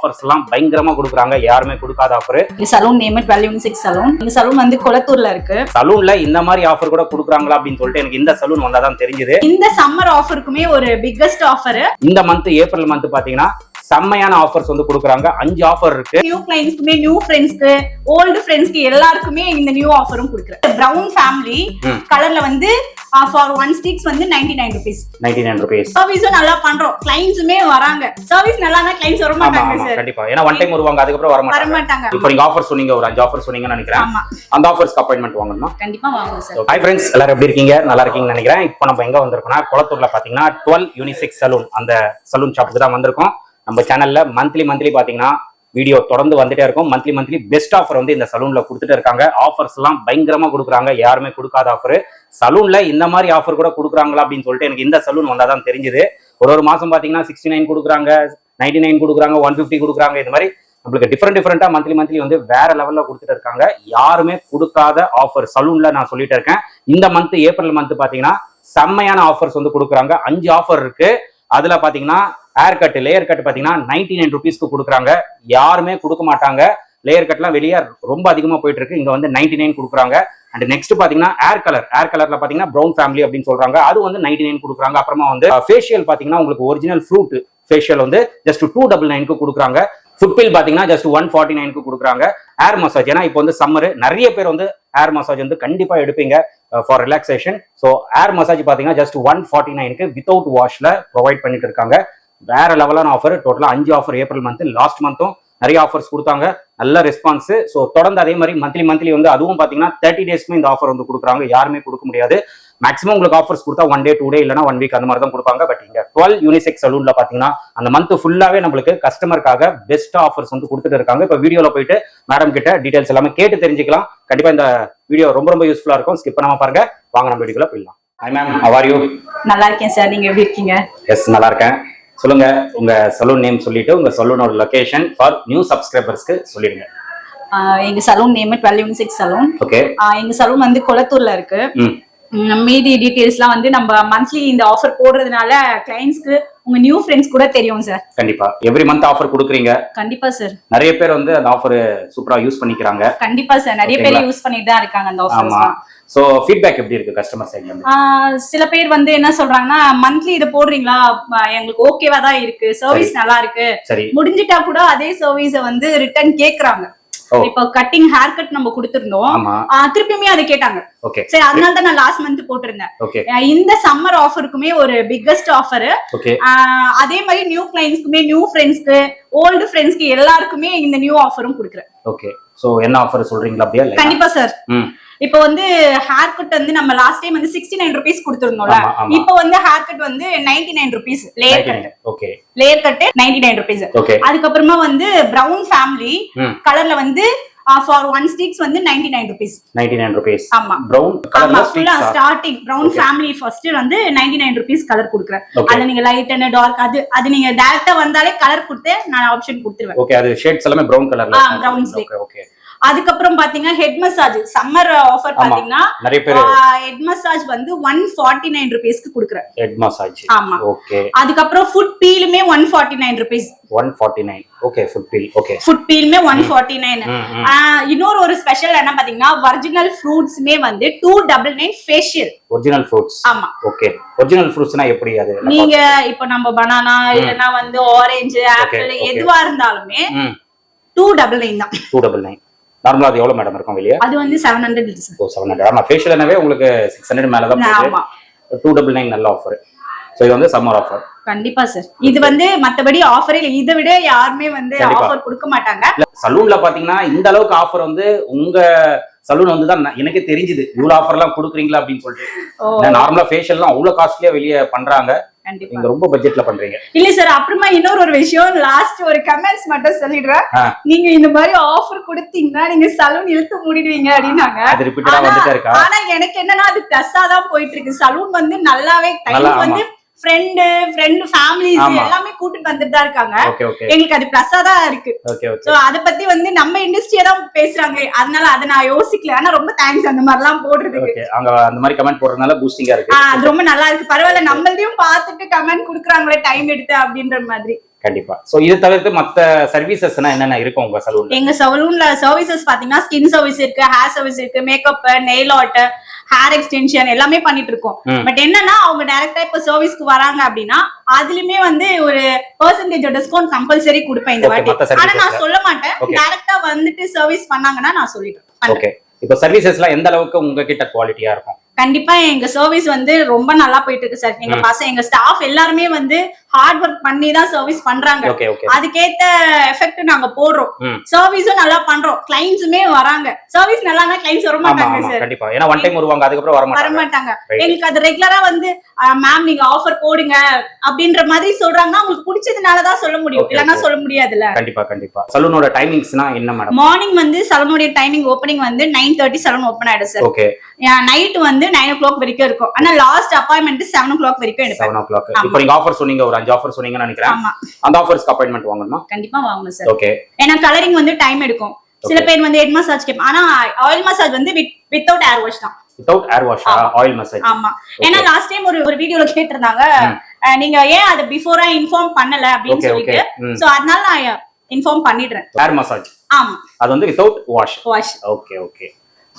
Offers எல்லாம் பயங்கரமா கொடுக்குறாங்க. யாருமே கொடுக்காத offer salon name dwell unisex salon இந்த சலூன் வந்து குளத்தூர்ல இருக்கு. சலூன்ல இந்த மாதிரி ஆஃபர் கூட கொடுக்குறாங்களா அப்படின்னு சொல்லிட்டு எனக்கு இந்த சலூன் வந்தாதான் தெரிஞ்சது. இந்த சம்மர் ஆஃபருக்குமே ஒரு பிக்கஸ்ட் ஆஃபர் இந்த மந்த் ஏப்ரல் மந்த் பாத்தீங்கன்னா செம்மையான ஆஃபர்ஸ் வந்து கொடுக்குறாங்க. அஞ்சு ஆஃபர் இருக்கு. நியூ கிளைண்ட்ஸ்க்குமே நியூ ஃப்ரெண்ட்ஸ்க்கு ஓல்டு ஃப்ரெண்ட்ஸ்க்கு எல்லாருக்குமே இந்த நியூ ஆஃபரும் கொடுக்குறேன் பிரவுன் ஃபேமிலி. கலர்ல வந்து ஃபார் ஒன் ஸ்டிக்ஸ் வந்து ninety nine rupees ninety nine rupees சர்வீஸும் நல்லா பண்றோம். கிளைண்ட்ஸுமே வராங்க. சர்வீஸ் நல்லா தான் கிளைண்ட்ஸ் வர மாட்டாங்க சார் கண்டிப்பா. ஏன்னா ஒன் டைம் வருவாங்க அதுக்கப்புறம் வர வர மாட்டாங்க இப்போ நீங்க ஆஃபர் சொன்னீங்க ஒரு அஞ்சு ஆஃபர் சொன்னீங்கன்னு நினைக்கிறேன். அந்த ஆஃபர்ஸ்க்கு அப்பாயின்மெண்ட் வாங்கணும்? கண்டிப்பா வாங்குவோம் சார் ஹாய் ஃப்ரெண்ட்ஸ் எல்லாரும் எப்படி இருக்கீங்க? நல்லா இருக்கீங்கன்னு நினைக்கிறேன். இப்போ நம்ம எங்க வந்திருக்கோம்னா குளத்தூர்ல பாத்தீங்கன்னா டுவெல் யூனிசெக்ஸ் சலூன் அந்த சலூன் ஷாப்புக்கு தான் வந்திருக்கோம். நம்ம சேனல்ல மந்த்லி மந்த்லி பாத்தீங்கன்னா வீடியோ தொடர்ந்து வந்துட்டே இருக்கும். மந்த்லி மந்த்லி பெஸ்ட் ஆஃபர் வந்து இந்த சலூன்ல கொடுத்துட்டு இருக்காங்க. ஆஃபர்ஸ் எல்லாம் பயங்கரமா கொடுக்குறாங்க. யாருமே கொடுக்காத ஆஃபர் சலூன்ல இந்த மாதிரி ஆஃபர் கூட கொடுக்குறாங்களா அப்படின்னு சொல்லிட்டு எனக்கு இந்த சலூன் வந்தாதான் தெரிஞ்சது. ஒரு ஒரு மாசம் பாத்தீங்கன்னா சிக்ஸ்டி நைன் கொடுக்குறாங்க நைன்டி நைன் கொடுக்குறாங்க ஒன் ஃபிஃப்டி கொடுக்குறாங்க. இது மாதிரி நம்மளுக்கு டிஃப்ரெண்ட் டிஃப்ரெண்டா மந்த்லி மந்த்லி வந்து வேற லெவல்ல கொடுத்துட்டு இருக்காங்க. யாருமே கொடுக்காத ஆஃபர் சலூன்ல நான் சொல்லிட்டு இருக்கேன். இந்த மந்த் ஏப்ரல் மந்த் பாத்தீங்கன்னா செம்மையான ஆஃபர்ஸ் வந்து கொடுக்குறாங்க. அஞ்சு ஆஃபர் இருக்கு. அதுல பாத்தீங்கன்னா ஹேர் கட் லேயர் கட் பார்த்தீங்கன்னா நைன்டி நைன் ருபீஸ்க்கு கொடுக்குறாங்க. யாருமே கொடுக்க மாட்டாங்க. லேயர் கட்லாம் வெளியே ரொம்ப அதிகமாக போயிட்டு இருக்கு. இங்கே வந்து நைன்டி நைன் கொடுக்குறாங்க அண்ட் நெக்ஸ்ட் பார்த்தீங்கன்னா ஹேர் கலர் ஹேர் கலரில் பார்த்தீங்கன்னா ப்ரௌன் ஃபேமிலி அப்படின்னு சொல்றாங்க. அது வந்து நைன்டி நைன் கொடுக்குறாங்க. அப்புறமா வந்து ஃபேஷியல் பார்த்தீங்கன்னா உங்களுக்கு ஒரிஜினல் ஃப்ரூட் ஃபேஷியல் வந்து ஜஸ்ட் டூ டபுள் நைனுக்கு கொடுக்குறாங்க. ஃபுட்பில் பார்த்தீங்கன்னா ஜஸ்ட் ஒன் ஃபார்ட்டி நைனுக்கு கொடுக்குறாங்க. ஹேர் மசாஜ் ஏன்னா இப்போ வந்து சம்மர் நிறைய பேர் வந்து ஹேர் மசாஜ் வந்து கண்டிப்பாக எடுப்பீங்க for relaxation so hair massage பார்த்தீங்கன்னா ஜஸ்ட் ஒன் ஃபார்ட்டி நைனுக்கு வித்தவுட் வாஷ்ல ப்ரொவைட் பண்ணிட்டு இருக்காங்க. வேற லெவலான ஆஃபர் டோட்டலா அஞ்சு ஆஃபர் ஏப்ரல் மந்த் லாஸ்ட் மந்த்தும் நிறைய ஆஃபர்ஸ் கொடுத்தாங்க. நல்ல ரெஸ்பான்ஸ் ஸோ தொடர்ந்து அதே மாதிரி மந்த்லி மந்த்லி வந்து அதுவும் பாத்தீங்கன்னா தேர்ட்டி டேஸ்க்குமே இந்த ஆஃபர் வந்து கொடுக்குறாங்க. யாருமே கொடுக்க முடியாது. மேக்ஸிமம் உங்களுக்கு ஆஃபர்ஸ் கொடுத்தா ஒன் டே டூ டே இல்லைனா ஒன் வீக் அந்த மாதிரி தான் கொடுப்பாங்க. பட் இங்க டுவெல் யூனிசெக் சலூன்ல பாத்தீங்கன்னா அந்த மந்த் ஃபுல்லாவே நம்மளுக்கு கஸ்டமருக்காக பெஸ்ட் ஆஃபர்ஸ் வந்து கொடுத்துட்டு இருக்காங்க. இப்போ வீடியோல போயிட்டு மேடம் கிட்ட டீடைல்ஸ் எல்லாமே கேட்டு தெரிஞ்சுக்கலாம். கண்டிப்பா இந்த வீடியோ ரொம்ப ரொம்ப யூஸ்ஃபுல்லா இருக்கும். ஸ்கிப் பண்ணாம பாருங்க. வாங்க நம்ம வீடியோல போயிடலாம். ஹாய் மேம் ஹவ் யூ நல்லா இருக்கேன் சார் நீங்க எப்படி இருக்கீங்க? எஸ் நல்லா இருக்கேன். சொல்லுங்க. உங்க சலூன் நேம் சொல்லிட்டு உங்க சலூனோட லொகேஷன் ஃபார் நியூ சப்ஸ்கிரைபர்ஸ்க்கு சொல்லிடுங்க. எங்க salon name dwell unisex salon okay எங்க சலூன் வந்து குளத்தூர்ல இருக்கு. மீதி டீடைல்ஸ்லாம் வந்து நம்ம மந்த்லி இந்த ஆஃபர் போடுறதுனால கிளைண்ட்ஸ்க்கு உங்க நியூ ஃப்ரெண்ட்ஸ் கூட தெரியும் சார் கண்டிப்பா. எவ்ரி மந்த் ஆஃபர் கொடுக்குறீங்க. கண்டிப்பா சார் நிறைய பேர் வந்து அந்த ஆஃபர் சூப்பரா யூஸ் பண்ணிக்கிறாங்க. கண்டிப்பா சார் நிறைய பேர்? யூஸ் பண்ணிட்டு தான் இருக்காங்க அந்த ஆமா. ஆஃபர்ஸ் சோ ஃபீட்பேக் எப்படி இருக்கு கஸ்டமர் சைட்ல சில பேர் வந்து என்ன சொல்றாங்கன்னா மந்த்லி இது போடுறீங்களா? எங்களுக்கு ஓகேவா தான் இருக்கு. சர்வீஸ் நல்லா இருக்கு. முடிஞ்சிட்டா கூட அதே சர்வீஸ வந்து ரிட்டர்ன் கேக்குறாங்க. இப்போ கட்டிங் ஹேர் கட் நம்ம கொடுத்திருந்தோம். திருப்பியுமே அதை கேட்டாங்க. ஓகே சரி அதனால தான் நான் லாஸ்ட் மந்த் போட்டிருந்தேன். இந்த சம்மர் ஆஃபருக்குமே ஒரு பிக்கஸ்ட் ஆஃபர் அதே மாதிரி நியூ கிளைண்ட்ஸ்க்குமே நியூ ஃப்ரெண்ட்ஸ்க்கு ஓல்டு ஃப்ரெண்ட்ஸ்க்கு எல்லாருக்குமே இந்த நியூ ஆஃபரும் கொடுக்குறேன். ஓகே சோ என்ன ஆஃபர் சொல்றீங்களா அப்படியே? கண்டிப்பா சார் இப்போ வந்து ஹேர் கட் வந்து நம்ம லாஸ்ட் டைம் வந்து சிக்ஸ்டி நைன் ருபீஸ் கொடுத்துருந்தோம்ல. இப்போ வந்து ஹேர் கட் வந்து ninety nine rupees layer cut okay layer cut ninety nine rupees அதுக்கப்புறமா வந்து பிரவுன் ஃபேமிலி கலர்ல வந்து ஃபார் ஒன் ஸ்டிக்ஸ் வந்து ninety nine rupees ninety nine rupees ஆமா ப்ரௌன் ஆமா ஃபுல்லா ஸ்டார்டிங் Okay. ஃபேமிலி ஃபர்ஸ்ட் வந்து நைன்டி நைன் ருபீஸ் கலர் கொடுக்குறேன். அதுல நீங்க லைட் அண்ட் டார்க் அது அது நீங்க டேரக்டா வந்தாலே கலர் கொடுத்து நான் ஆப்ஷன் கொடுத்துருவேன். ஓகே அது ஷேட்ஸ் எல்லாமே ப்ரௌன் கலர்ல. ஓகே ஓகே அதுக்கப்புறம் பாத்தீங்கன்னா ஹெட் மசாஜ் சம்மர் ஆஃபர். பாத்தீங்கன்னா ஹெட் மசாஜ் வந்து ஒன் ஃபார்ட்டி நைன் ருபீஸ்க்கு கொடுக்குறேன். ஹெட் மசாஜ் ஆமா. ஓகே. அதுக்கப்புறம் foot பீலுமே one forty nine rupees one forty nine okay foot peel okay foot பீலுமே one forty nine இன்னொரு ஒரு ஸ்பெஷல் என்ன பாத்தீங்கன்னா ஒரிஜினல் ஃப்ரூட்ஸ்மே வந்து two double nine facial original fruits ஆமா. ஓகே ஒரிஜினல் ஃப்ரூட்ஸ்னா எப்படி அது? நீங்க இப்ப நம்ம பனானா இல்லனா வந்து ஆரஞ்சு ஆப்பிள். எதுவா இருந்தாலுமே டூ டபுள் நைன் தான். டூ டபுள் நைன் நார்மலா அது எவ்வளவு மேடம் இருக்கும் வெளியே? அது வந்து seven hundred oh seven hundred ஆமா ஃபேஷியல்னாவே உங்களுக்கு சிக்ஸ் ஹண்ட்ரட் மேல தான் டூ டபுள் நைன் நல்ல ஆஃபர் ஸோ இது வந்து சம்மர் ஆஃபர் கண்டிப்பா சார் இது வந்து மத்தபடி ஆஃபரே இதை விட யாருமே வந்து. ஆஃபர் கொடுக்க மாட்டாங்க. சலூன்ல பாத்தீங்கன்னா இந்த அளவுக்கு ஆஃபர் வந்து உங்க சலூன் வந்து தான் எனக்கே தெரிஞ்சுது. இவ்வளவு ஆஃபர் எல்லாம் கொடுக்குறீங்களா அப்படின்னு சொல்லிட்டு. நார்மலா ஃபேஷியல்லாம் அவ்வளவு காஸ்ட்லியா வெளியே பண்றாங்க. நீங்க ரொம்ப பட்ஜெட்ல பண்றீங்க. இல்ல சார் அப்புறமா இன்னொரு ஒரு விஷயம் லாஸ்ட் ஒரு கமெண்ட்ஸ் மட்டும் சொல்லிடுறேன். நீங்க இந்த மாதிரி ஆஃபர் கொடுத்தீங்கன்னா நீங்க சலூன் இழுத்து மூடிடுவீங்க அப்படின்னாங்க. அது ரிப்பீட்டடா ஆனா வந்துட்டே இருக்கா? ஆனா எனக்கு என்னன்னா அது பிளஸ்ஸா தான் போயிட்டு இருக்கு. சலூன் வந்து நல்லாவே நல்லா, டைம் வந்து ஃப்ரெண்டு ஃப்ரெண்டு ஃபேமிலிஸ். எல்லாமே கூட்டிட்டு வந்துட்டு தான் இருக்காங்க எங்களுக்கு அது பிளஸ்ஸா தான் இருக்கு சோ அத பத்தி வந்து நம்ம இண்டஸ்ட்ரியா தான் பேசுறாங்க. அதனால அதை நான் யோசிக்கல. ஆனா ரொம்ப தேங்க்ஸ் அந்த மாதிரி எல்லாம் போடுறதுக்கு அங்க அந்த மாதிரி கமெண்ட் போடுறதுனால பூஸ்டிங்கா இருக்கு. அது ரொம்ப நல்லா இருக்கு. பரவாயில்ல நம்மளையும் பார்த்துட்டு கமெண்ட் குடுக்குறாங்களே டைம் எடுத்து அப்படின்ற மாதிரி. கண்டிப்பா. சோ இது தவிர்த்து மத்த சர்வீசஸ்னா என்னென்ன இருக்கும் உங்க சலூன்ல எங்க சலூன்ல சர்வீசஸ் பாத்தீங்கன்னா ஸ்கின் சர்வீஸ் இருக்கு ஹேர் சர்வீஸ் இருக்கு makeup nail art hair extension எல்லாமே பண்ணிட்டு இருக்கோம். பட் என்னன்னா அவங்க டைரக்டா இப்ப சர்வீஸ்க்கு வராங்க அப்படின்னா அதுலயுமே வந்து ஒரு பெர்சன்டேஜ் டிஸ்கவுண்ட் கம்பல்சரி கொடுப்பேன் இந்த வாட்டி ஆனா நான். சொல்ல மாட்டேன். டைரக்டா வந்துட்டு சர்வீஸ் பண்ணாங்கன்னா நான் சொல்லிடுறேன். ஓகே இப்போ சர்வீசஸ்லாம் எந்த அளவுக்கு உங்ககிட்ட குவாலிட்டியா இருக்கும் கண்டிப்பா எங்க சர்வீஸ் வந்து ரொம்ப நல்லா போயிட்டு இருக்கு சார் எங்க. பசங்க எங்க ஸ்டாஃப் எல்லாருமே வந்து ஹார்ட் ஒர்க் பண்ணி தான் சர்வீஸ் பண்றாங்க அதுக்கேத்த எஃபெக்ட் நாங்க போடுறோம். சர்வீஸும் நல்லா பண்றோம். கிளைண்ட்ஸுமே வராங்க. சர்வீஸ் நல்லா கிளைண்ட்ஸ் வர மாட்டாங்க சார் கண்டிப்பா. ஏன்னா ஒன் டைம் வருவாங்க அதுக்கப்புறம் வர வர மாட்டாங்க. எங்களுக்கு அது ரெகுலரா வந்து மேம் நீங்க ஆஃபர் போடுங்க அப்படின்ற மாதிரி சொல்றாங்கன்னா உங்களுக்கு பிடிச்சதுனால தான் சொல்ல முடியும். Okay. சொல்ல முடியாதுல்ல. கண்டிப்பா கண்டிப்பா. சலூனோட டைமிங்ஸ்னா என்ன மேடம் மார்னிங் வந்து சலனுடைய டைமிங் ஓப்பனிங் வந்து நைன் தேர்ட்டி சலன் ஓப்பன் ஆயிடும் சார் நைட் வந்து நைன் ஓ கிளாக் வரைக்கும் இருக்கும். ஆனா last appointment seven o'clock வரைக்கும் எடுப்பேன். Seven o'clock. இப்போ நீங்க ஆஃபர் சொன்னீங்க ஒரு அஞ்சு ஆஃபர் சொன்னீங்கன்னு நினைக்கிறேன். ஆமா. அந்த ஆஃபர்ஸ்க்கு அப்பாயின்மெண்ட் வாங்கணுமா? கண்டிப்பா வாங்கணும் சார் ஓகே ஏன்னா கலரிங் வந்து டைம் எடுக்கும். சில. பேர் வந்து ஹெட் மசாஜ் கேட்பாங்க ஆனா ஆயில் மசாஜ் வந்து வித்தவுட் ஏர் வாஷ் தான். Without hair wash. Oil massage ஆமா. ஏன்னா லாஸ்ட் டைம் ஒரு ஒரு வீடியோல கேட்டிருந்தாங்க. நீங்க ஏன் அதை பிஃபோரா இன்ஃபார்ம் பண்ணல அப்படின்னு சொல்லிட்டு. சோ அதனால நான் இன்ஃபார்ம் பண்ணிடுறேன். ஏர் மசாஜ் ஆமா. அது வந்து without wash wash okay okay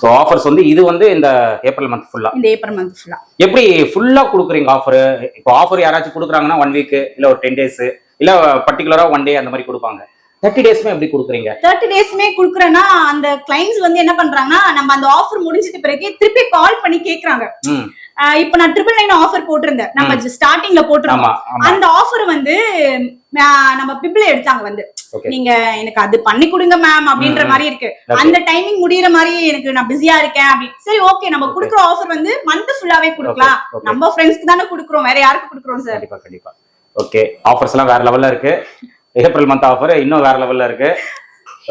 so offers வந்து இது வந்து இந்த ஏப்ரல் மந்த் ஃபுல்லா இந்த ஏப்ரல் மந்த் ஃபுல்லா எப்படி ஃபுல்லா கொடுக்குறீங்க ஆஃபர் இப்போ ஆஃபர் யாராச்சும் கொடுக்குறாங்கன்னா ஒன் வீக் இல்ல ஒரு டென் டேஸ் இல்ல பர்டிகுலரா ஒன் டே அந்த மாதிரி கொடுப்பாங்க. தேர்ட்டி டேஸ்மே எப்படி கொடுக்குறீங்க? தேர்ட்டி டேஸ்மே குடுக்குறேன்னா அந்த கிளைண்ட்ஸ் வந்து என்ன பண்றாங்கன்னா நம்ம அந்த ஆஃபர் முடிஞ்சிட்ட பிறகு திருப்பி கால் பண்ணி கேக்குறாங்க. இப்போ நான் ட்ரிபிள் நைன் ஆஃபர் போட்டிருந்தேன். நம்ம ஸ்டார்டிங்ல போட்டிருந்தோம். அந்த ஆஃபர் வந்து நம்ம பிப்ல எடுத்தாங்க வந்து. நீங்க எனக்கு அது பண்ணி கொடுங்க மேம் அப்படின்ற மாதிரி இருக்கு. அந்த டைமிங் முடியற மாதிரி எனக்கு நான் பிஸியா இருக்கேன் அப்படி. சரி ஓகே நம்ம. குடுக்குற ஆஃபர் வந்து மந்த் ஃபுல்லாவே கொடுக்கலாம். நம்ம ஃப்ரெண்ட்ஸ்க்கு தானே குடுக்குறோம். வேற யாருக்கு குடுக்குறோம் சார் கண்டிப்பா கண்டிப்பா. ஓகே ஆஃபர்ஸ் எல்லாம் வேற லெவல்ல இருக்கு. ஏப்ரல் மந்த் ஆஃபர் இன்னும் வேற லெவல்ல இருக்கு.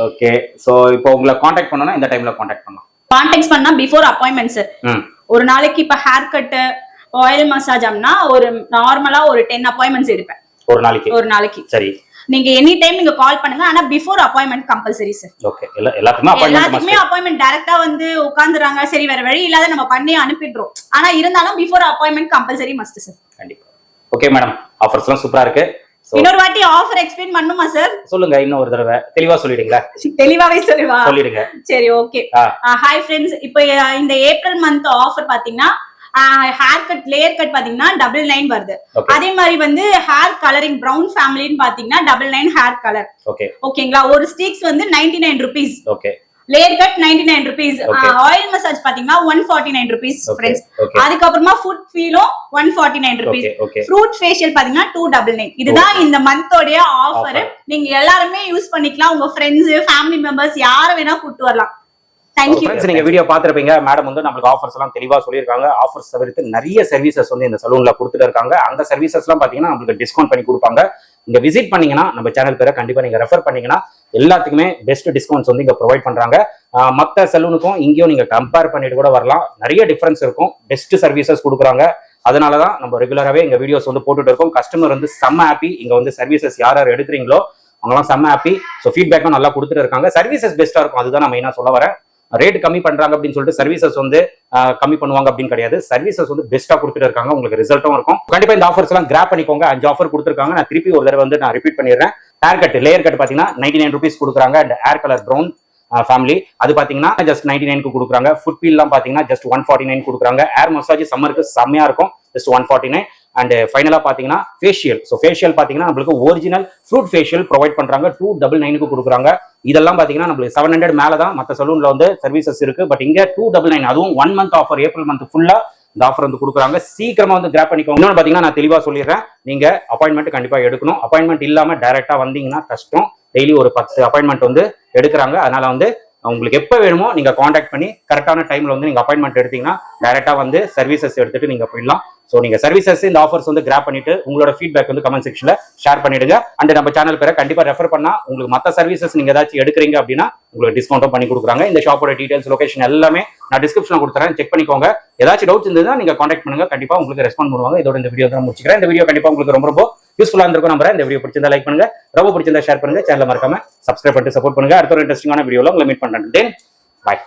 ஓகே ஸோ இப்போ உங்களை காண்டாக்ட் பண்ணணும் இந்த டைம்ல காண்டாக்ட் பண்ணலாம். கான்டாக்ட் பண்ணா பிஃபோர் அப்பாயின்மெண்ட் சார் ஒரு நாளைக்கு இப்ப ஹேர் கட் ஆயில் மசாஜ் அப்படின்னா ஒரு நார்மலா ஒரு டென் அப்பாயின்மெண்ட்ஸ் எடுப்பேன். ஒரு நாளைக்கு. ஒரு நாளைக்கு. சரி. நீங்க எனி டைம் நீங்க கால் பண்ணுங்க ஆனா before appointment compulsory sir okay எல்லா எல்லாத்துக்குமே அப்பாயின்மெண்ட் அப்பாயின்மெண்ட் டைரக்டா வந்து உட்காந்துறாங்க சரி வேற வழி இல்லாத நம்ம பண்ணி அனுப்பிடுறோம். ஆனா இருந்தாலும் before appointment compulsory must sir கண்டிப்பா. ஓகே மேடம் ஆஃபர்ஸ் எல்லாம் சூப்பரா இருக்கு. இன்னொரு வாட்டி ஆஃபர் எக்ஸ்பிளைன் பண்ணுமா சார் சொல்லுங்க இன்னும் ஒரு தடவை. தெளிவா சொல்லிடுங்களா? தெளிவாவே சொல்லுவா. சொல்லிடுங்க. சரி ஓகே. ஹாய் ஃப்ரெண்ட்ஸ் இப்போ இந்த ஏப்ரல் மந்த் ஆஃபர் பாத்தீங்கன்னா ஹேர் கட் லேயர் கட் பாத்தீங்கன்னா டபுள் நைன் வருது. அதே மாதிரி வந்து ஹேர் கலரிங் பிரவுன் ஃபேமிலின்னு பாத்தீங்கன்னா double nine hair colour okay ஓகேங்களா ஒரு ஸ்டிக்ஸ் வந்து ninety nine rupees okay layer cut ninety nine rupees. Oil massage பாத்தீங்கன்னா one forty nine rupees friends அதுக்கப்புறமா foot ஃபீலும் one forty nine rupees fruit facial பாத்தீங்கன்னா two double nine இதுதான் இந்த மந்தோடைய offer. நீங்க எல்லாருமே யூஸ் பண்ணிக்கலாம். உங்க ஃப்ரெண்ட்ஸ் ஃபேமிலி மெம்பர்ஸ் யார வேணா கூட்டு வரலாம். ஃப்ரெண்ட்ஸ் நீங்க வீடியோ பாத்துருப்பீங்க மேடம் வந்து நம்மளுக்கு ஆஃபர்ஸ் எல்லாம் தெளிவா சொல்லியிருக்காங்க. ஆஃபர்ஸ் தவிர்த்து நிறைய சர்வீசஸ் வந்து இந்த சலூன்ல கொடுத்துட்டு இருக்காங்க. அந்த சர்வீசஸ் எல்லாம் பாத்தீங்கன்னா நம்மளுக்கு டிஸ்கவுண்ட் பண்ணி கொடுப்பாங்க. இங்க விசிட் பண்ணீங்கன்னா நம்ம சேனல் பேரை கண்டிப்பா நீங்க ரெஃபர் பண்ணீங்கன்னா எல்லாத்துக்குமே பெஸ்ட் டிஸ்கவுண்ட்ஸ் வந்து இங்க ப்ரொவைட் பண்றாங்க. மத்த சலூனுக்கும் இங்கேயும் நீங்க கம்பேர் பண்ணிட்டு கூட வரலாம். நிறைய டிஃபரன்ஸ் இருக்கும். பெஸ்ட் சர்வீசஸ் கொடுக்குறாங்க. அதனால தான் நம்ம ரெகுலராகவே எங்க வீடியோஸ் வந்து போட்டுட்டு இருக்கோம். கஸ்டமர் வந்து செம்ம ஹாப்பி இங்க வந்து சர்வீசஸ் யார் யார் எடுக்கிறீங்களோ அவங்கலாம் செம்ம ஹாப்பி ஸோ ஃபீட்பேக்கும் நல்லா கொடுத்துட்டு இருக்காங்க. சர்வீசஸ் பெஸ்ட்டாக இருக்கும். அதுதான் நான் மெயினாக சொல்ல வரேன். ரேட் கம்மி பண்றாங்க அப்படின்னு சொல்லிட்டு சர்வீசஸ் வந்து கம்மி பண்ணுவாங்க அப்படின்னு கிடையாது. சர்வீசஸ் வந்து பெஸ்ட்டா கொடுத்துட்டு இருக்காங்க. உங்களுக்கு ரிசல்ட்டும் இருக்கும். கண்டிப்பா இந்த ஆஃபர்ஸ் எல்லாம் கிராப் பண்ணிக்கோங்க. அஞ்சு ஆஃபர் கொடுத்துருக்காங்க. நான் திருப்பி ஒரு தடவை வந்து நான் ரிப்பீட் பண்ணிடுறேன். ஹேர் கட் லேயர் கட் பாத்தீங்கன்னா நைன்டி நைன் ருபீஸ் கொடுக்குறாங்க. And hair colour brown family அது பாத்தீங்கன்னா ஜஸ்ட் நைன்டி நைனுக்கு கொடுக்குறாங்க. ஃபுட் பீல்லாம் பாத்தீங்கன்னா ஜஸ்ட் ஒன் ஃபார்ட்டி நைன் கொடுக்குறாங்க ஏர் மசாஜ் சம்மருக்கு செம்மையா இருக்கும். Just one forty nine and ஃபைனலா பாத்தீங்கன்னா ஃபேஷியல் ஸோ ஃபேஷியல் பாத்தீங்கன்னா நம்மளுக்கு ஒரிஜினல் ஃப்ரூட் ஃபேஷியல் ப்ரொவைட் பண்றாங்க. டூ டபுள் நைனுக்கு கொடுக்குறாங்க. இதெல்லாம் பாத்தீங்கன்னா நம்மளுக்கு செவன் ஹண்ட்ரட் மேலே தான் மற்ற சலூன்ல வந்து சர்வீசஸ் இருக்கு. பட் இங்க டூ டபுள் நைன் அதுவும் one month offer April month ஃபுல்லா இந்த ஆஃபர் வந்து கொடுக்குறாங்க. சீக்கிரமா வந்து கிராப் பண்ணிக்கோங்க. இன்னொன்று பாத்தீங்கன்னா நான் தெளிவா சொல்லிடுறேன். நீங்க அப்பாயின்மெண்ட் கண்டிப்பா எடுக்கணும். அப்பாயின்மெண்ட் இல்லாம டைரக்டா வந்தீங்கன்னா கஷ்டம். டெய்லி ஒரு பத்து அப்பாயின்மெண்ட் வந்து எடுக்கிறாங்க. அதனால வந்து உங்களுக்கு எப்போ வேணுமோ நீங்க காண்டாக்ட் பண்ணி கரெக்டான டைம்ல வந்து நீங்க அப்பாயின்மெண்ட் எடுத்தீங்கன்னா டைரக்டா வந்து சர்வீசஸ் எடுத்துட்டு நீங்க போயிடலாம். ஸோ நீங்க சர்வீசஸ் இந்த ஆஃபர்ஸ் வந்து கிராப் பண்ணிட்டு உங்களோட ஃபீட்பேக் வந்து கமெண்ட் செக்ஷன்ல ஷேர் பண்ணிடுங்க. அண்ட் நம்ம சேனல் பேரை கண்டிப்பா ரெஃபர் பண்ணா உங்களுக்கு மற்ற சர்வீசஸ் நீங்க ஏதாச்சும் எடுக்கிறீங்க அப்படின்னா உங்களுக்கு டிஸ்கவுண்ட்டும் பண்ணி கொடுக்குறாங்க. இந்த ஷாப்போட டீடைல்ஸ் லொகேஷன் எல்லாமே நான் டிஸ்கிரிப்ஷன்ல கொடுத்துறேன். செக் பண்ணிக்கோங்க ஏதாச்சும் டவுட்ஸ் இருந்ததுன்னா நீங்க காண்டாக்ட் பண்ணுங்க. கண்டிப்பா உங்களுக்கு ரெஸ்பாண்ட் பண்ணுவாங்க. இதோட இந்த வீடியோ தான் முடிச்சுக்கிறேன். இந்த வீடியோ கண்டிப்பா உங்களுக்கு ரொம்ப ரொம்ப யூஸ்ஃபுல்லா இருந்திருக்கும் நம்புறேன். இந்த வீடியோ பிடிச்சிருந்தா லைக் பண்ணுங்க. ரொம்ப பிடிச்சிருந்தா ஷேர் பண்ணுங்க. சேனல் மறக்காம சப்ஸ்கிரைப் பண்ணிட்டு சப்போர்ட் பண்ணுங்க. அடுத்த ஒரு இன்ட்ரெஸ்டிங்கான வீடியோவில் உங்களை மீட் பண்ணுறேன் பாய்